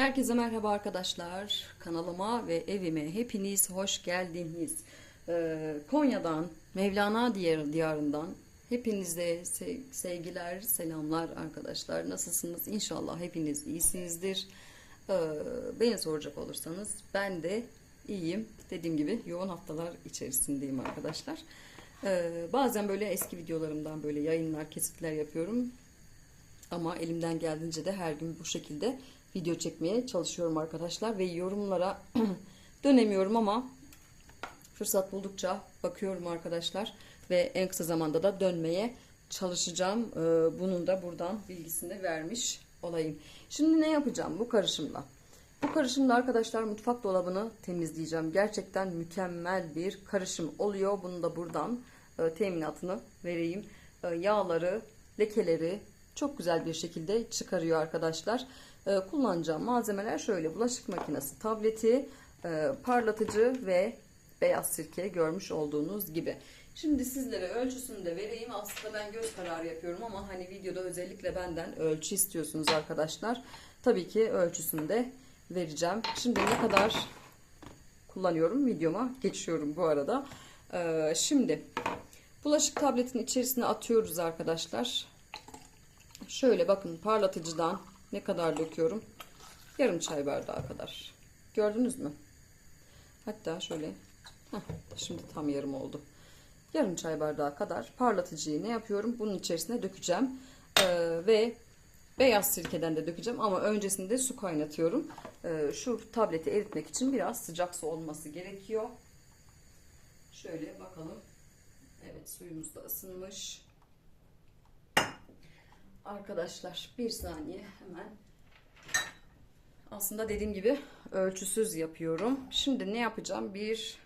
Herkese merhaba arkadaşlar. Kanalıma ve evime hepiniz hoş geldiniz. Ee, Konya'dan, Mevlana diyar, diyarından hepinize se- sevgiler, selamlar arkadaşlar. Nasılsınız? İnşallah hepiniz iyisinizdir. Ee, beni soracak olursanız ben de iyiyim. Dediğim gibi yoğun haftalar içerisindeyim arkadaşlar. Ee, bazen böyle eski videolarımdan böyle yayınlar, kesitler yapıyorum. Ama elimden geldiğince de her gün bu şekilde video çekmeye çalışıyorum arkadaşlar ve yorumlara dönemiyorum ama fırsat buldukça bakıyorum arkadaşlar ve en kısa zamanda da dönmeye çalışacağım. Ee, Bunun da buradan bilgisini vermiş olayım. Şimdi ne yapacağım bu karışımla? Bu karışımla arkadaşlar mutfak dolabını temizleyeceğim. Gerçekten mükemmel bir karışım oluyor. Bunu da buradan e, teminatını vereyim. E, yağları, lekeleri çok güzel bir şekilde çıkarıyor arkadaşlar. E, kullanacağım malzemeler şöyle bulaşık makinesi, tableti, e, parlatıcı ve beyaz sirke görmüş olduğunuz gibi. Şimdi sizlere ölçüsünü de vereyim. Aslında ben göz kararı yapıyorum ama hani videoda özellikle benden ölçü istiyorsunuz arkadaşlar. Tabii ki ölçüsünü de vereceğim. Şimdi ne kadar kullanıyorum videoma geçiyorum bu arada. Ee, şimdi bulaşık tabletin içerisine atıyoruz arkadaşlar. Şöyle bakın parlatıcıdan ne kadar döküyorum? Yarım çay bardağı kadar. Gördünüz mü? Hatta şöyle heh, şimdi tam yarım oldu. Yarım çay bardağı kadar parlatıcıyı ne yapıyorum? Bunun içerisine dökeceğim. Ee, ve beyaz sirkeden de dökeceğim ama öncesinde su kaynatıyorum. Ee, şu tableti eritmek için biraz sıcak su olması gerekiyor. Şöyle bakalım. Evet suyumuz da ısınmış. Arkadaşlar bir saniye hemen. Aslında dediğim gibi ölçüsüz yapıyorum. Şimdi ne yapacağım? Bir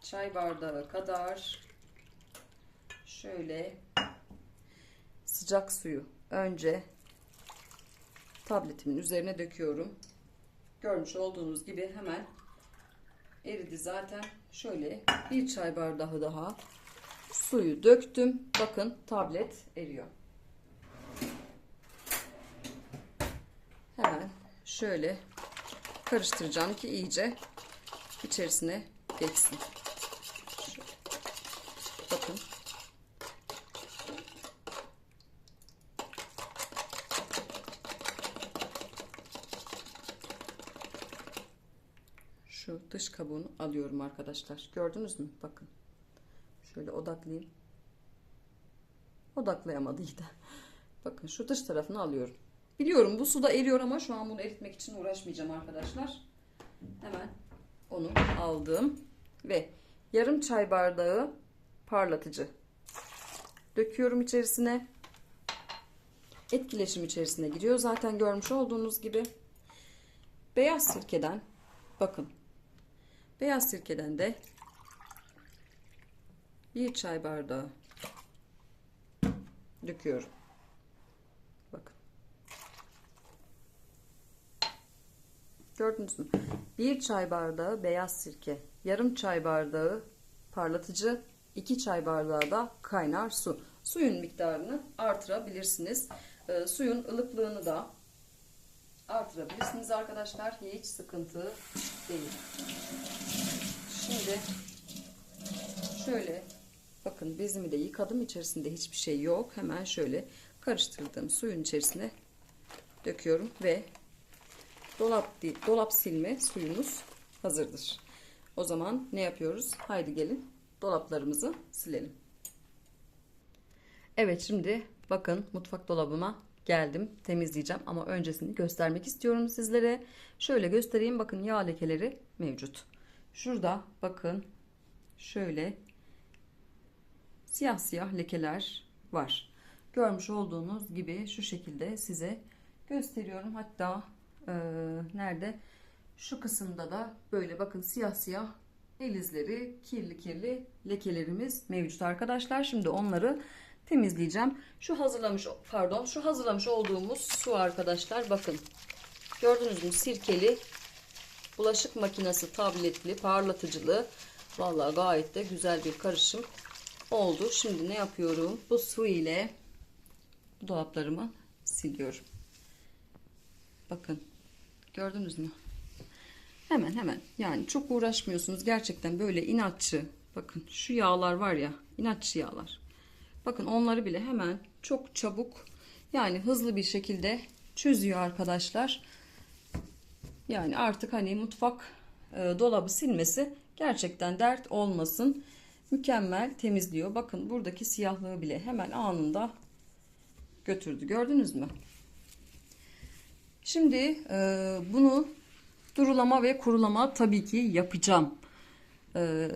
çay bardağı kadar şöyle sıcak suyu önce tabletimin üzerine döküyorum. Görmüş olduğunuz gibi hemen eridi zaten. Şöyle bir çay bardağı daha suyu döktüm. Bakın tablet eriyor. Hemen şöyle karıştıracağım ki iyice içerisine geçsin. Şöyle. Bakın. Şu dış kabuğunu alıyorum arkadaşlar. Gördünüz mü? Bakın. Şöyle odaklayayım. Odaklayamadı yine. Bakın şu dış tarafını alıyorum. Biliyorum bu suda eriyor ama şu an bunu eritmek için uğraşmayacağım arkadaşlar. Hemen onu aldım ve yarım çay bardağı parlatıcı döküyorum içerisine. Etkileşim içerisine giriyor. Zaten görmüş olduğunuz gibi beyaz sirkeden bakın beyaz sirkeden de bir çay bardağı döküyorum. Bakın. Gördünüz mü? Bir çay bardağı beyaz sirke, yarım çay bardağı parlatıcı, iki çay bardağı da kaynar su. Suyun miktarını artırabilirsiniz. Ee, suyun ılıklığını da artırabilirsiniz arkadaşlar. Hiç sıkıntı değil. Şimdi şöyle bakın bezimi de yıkadım. İçerisinde hiçbir şey yok. Hemen şöyle karıştırdığım suyun içerisine döküyorum ve dolap dolap silme suyumuz hazırdır. O zaman ne yapıyoruz? Haydi gelin dolaplarımızı silelim. Evet şimdi bakın mutfak dolabıma geldim temizleyeceğim ama öncesini göstermek istiyorum sizlere. Şöyle göstereyim bakın yağ lekeleri mevcut. Şurada bakın şöyle siyah siyah lekeler var. Görmüş olduğunuz gibi şu şekilde size gösteriyorum. Hatta e, nerede? Şu kısımda da böyle bakın siyah siyah el izleri, kirli kirli lekelerimiz mevcut arkadaşlar. Şimdi onları temizleyeceğim. Şu hazırlamış pardon, şu hazırlamış olduğumuz su arkadaşlar bakın. Gördünüz mü? Sirkeli bulaşık makinesi tabletli, parlatıcılı. Vallahi gayet de güzel bir karışım oldu. Şimdi ne yapıyorum? Bu su ile dolaplarımı siliyorum. Bakın Gördünüz mü? Hemen hemen. Yani çok uğraşmıyorsunuz. Gerçekten böyle inatçı. Bakın şu yağlar var ya. inatçı yağlar. Bakın onları bile hemen çok çabuk yani hızlı bir şekilde çözüyor arkadaşlar. Yani artık hani mutfak e, dolabı silmesi gerçekten dert olmasın. Mükemmel temizliyor. Bakın buradaki siyahlığı bile hemen anında götürdü. Gördünüz mü? Şimdi e, bunu durulama ve kurulama tabii ki yapacağım. E,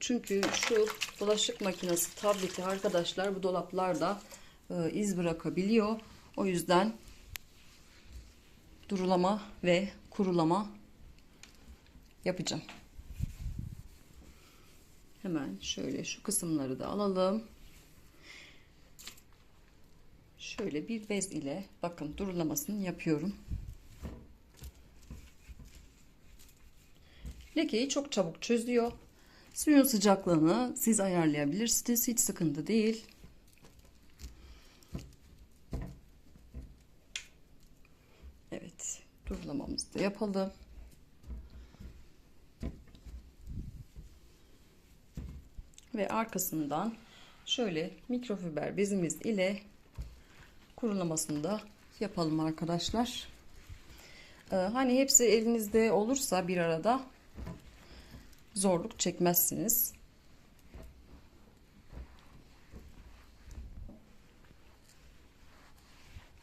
çünkü şu bulaşık makinesi tableti arkadaşlar bu dolaplarda e, iz bırakabiliyor. O yüzden durulama ve kurulama yapacağım. Hemen şöyle şu kısımları da alalım. Şöyle bir bez ile bakın durulamasını yapıyorum. Lekeyi çok çabuk çözüyor. Suyun sıcaklığını siz ayarlayabilirsiniz. Hiç sıkıntı değil. Evet. Durulamamızı da yapalım. Ve arkasından şöyle mikrofiber bezimiz ile kurulamasını da yapalım arkadaşlar. Ee, hani hepsi elinizde olursa bir arada zorluk çekmezsiniz.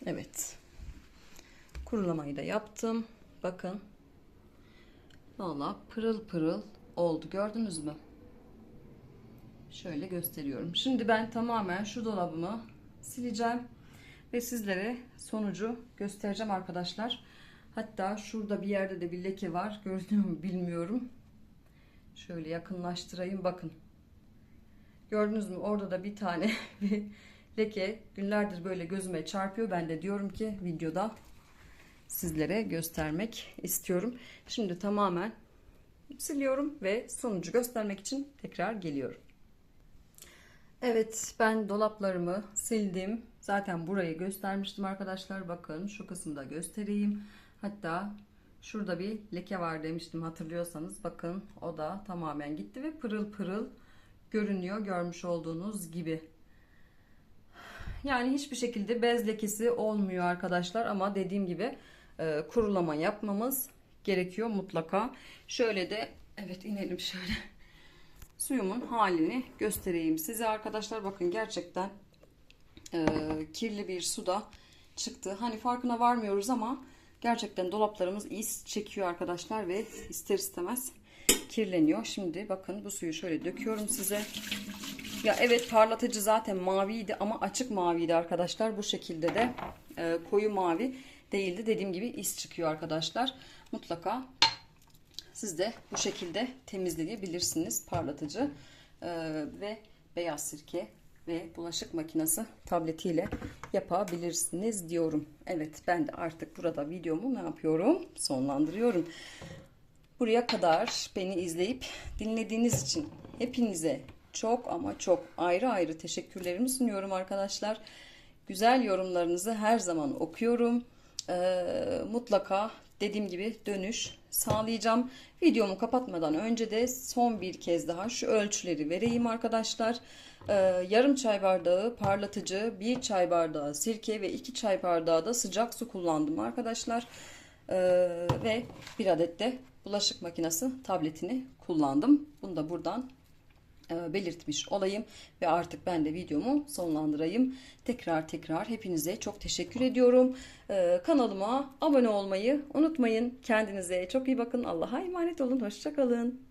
Evet. Kurulamayı da yaptım. Bakın. Valla pırıl pırıl oldu. Gördünüz mü? Şöyle gösteriyorum. Şimdi ben tamamen şu dolabımı sileceğim ve sizlere sonucu göstereceğim arkadaşlar. Hatta şurada bir yerde de bir leke var. Görünüyor mu bilmiyorum. Şöyle yakınlaştırayım bakın. Gördünüz mü? Orada da bir tane bir leke günlerdir böyle gözüme çarpıyor. Ben de diyorum ki videoda sizlere göstermek istiyorum. Şimdi tamamen siliyorum ve sonucu göstermek için tekrar geliyorum. Evet ben dolaplarımı sildim. Zaten burayı göstermiştim arkadaşlar. Bakın şu kısımda göstereyim. Hatta şurada bir leke var demiştim hatırlıyorsanız. Bakın o da tamamen gitti ve pırıl pırıl görünüyor görmüş olduğunuz gibi. Yani hiçbir şekilde bez lekesi olmuyor arkadaşlar ama dediğim gibi e, kurulama yapmamız gerekiyor mutlaka. Şöyle de evet inelim şöyle. Suyumun halini göstereyim size arkadaşlar. Bakın gerçekten e, kirli bir suda çıktı. Hani farkına varmıyoruz ama gerçekten dolaplarımız iz çekiyor arkadaşlar ve ister istemez kirleniyor. Şimdi bakın bu suyu şöyle döküyorum size. Ya evet parlatıcı zaten maviydi ama açık maviydi arkadaşlar. Bu şekilde de e, koyu mavi değildi. Dediğim gibi iz çıkıyor arkadaşlar. Mutlaka siz de bu şekilde temizleyebilirsiniz parlatıcı e, ve beyaz sirke ve bulaşık makinesi tabletiyle yapabilirsiniz diyorum. Evet ben de artık burada videomu ne yapıyorum? Sonlandırıyorum. Buraya kadar beni izleyip dinlediğiniz için hepinize çok ama çok ayrı ayrı teşekkürlerimi sunuyorum arkadaşlar. Güzel yorumlarınızı her zaman okuyorum. Ee, mutlaka dediğim gibi dönüş sağlayacağım. Videomu kapatmadan önce de son bir kez daha şu ölçüleri vereyim arkadaşlar. Ee, yarım çay bardağı parlatıcı, bir çay bardağı sirke ve iki çay bardağı da sıcak su kullandım arkadaşlar. Ee, ve bir adet de bulaşık makinesi tabletini kullandım. Bunu da buradan belirtmiş olayım ve artık ben de videomu sonlandırayım. Tekrar tekrar hepinize çok teşekkür ediyorum. E, kanalıma abone olmayı unutmayın. Kendinize çok iyi bakın. Allah'a emanet olun. Hoşçakalın.